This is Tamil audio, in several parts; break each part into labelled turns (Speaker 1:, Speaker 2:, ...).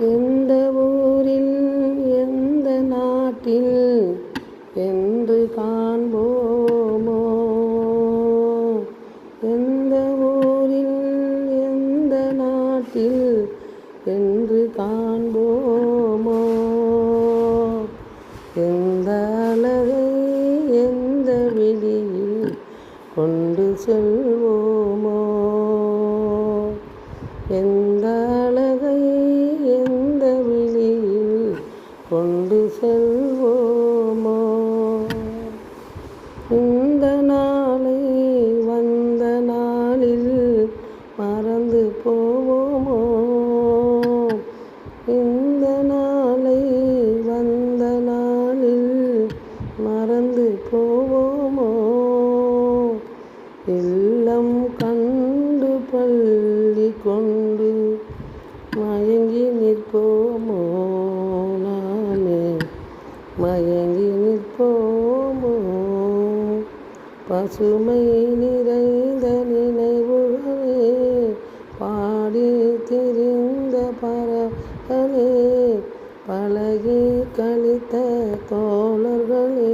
Speaker 1: எந்த ஊரில் எந்த நாட்டில் என்று காண்போமோ? எந்த ஊரில் எந்த நாட்டில் என்று காண்போமோ? எந்த அழகை எந்த விழியில் கொண்டு செல்வோமோ? எந்த அழகை கொண்டு செல்வோமோ? இந்த நாளை வந்த நாளில் மறந்து போவோமோ? இந்த நாளை வந்த நாளில் மறந்து போவோமோ? இல்லம் கண்டு பள்ளி கொண்டு பசுமை நிறைந்த நினைவுகளே பாடி திரிந்த பறகளே பழகி கழித்த தோழர்களே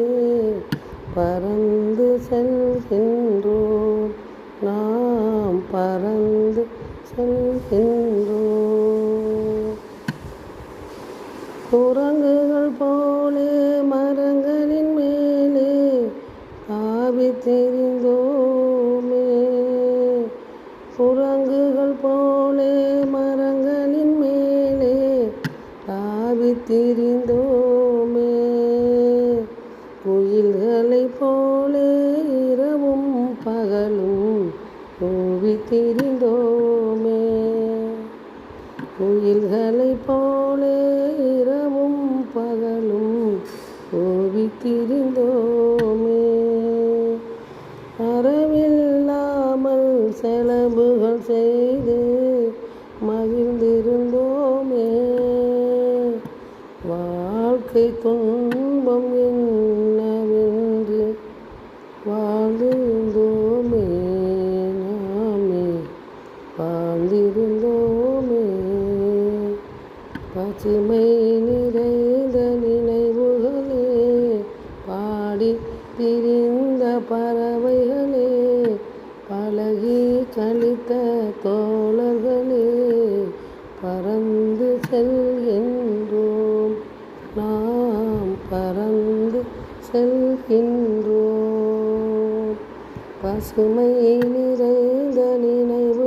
Speaker 1: பறந்து செல்கின்றோம் நாம் பறந்து செல்கின்றோம் குரங்குகள் திரிந்தோமே. குயில்களைப் போலே இரவும் பகலும் கூவி திரிந்தோமே. குயில்களைப் போலே இரவும் பகலும் கூவி திரிந்தோமே. அறவில்லாமல் செலவுகள் செய்து மகிழ்ந்திருந்த வாழ்க்கை துன்பம் என்னவென்று வாழ்ந்தோமே நாமே வாழ்ந்திருந்தோமே. பசுமை நிறைந்த நினைவுகளே பாடி திரிந்த பறவைகளே பழகி கழித்த தோழர்களே பறந்து செல்ல செல்கின்றோம். பசுமை நிறைந்த நினைவு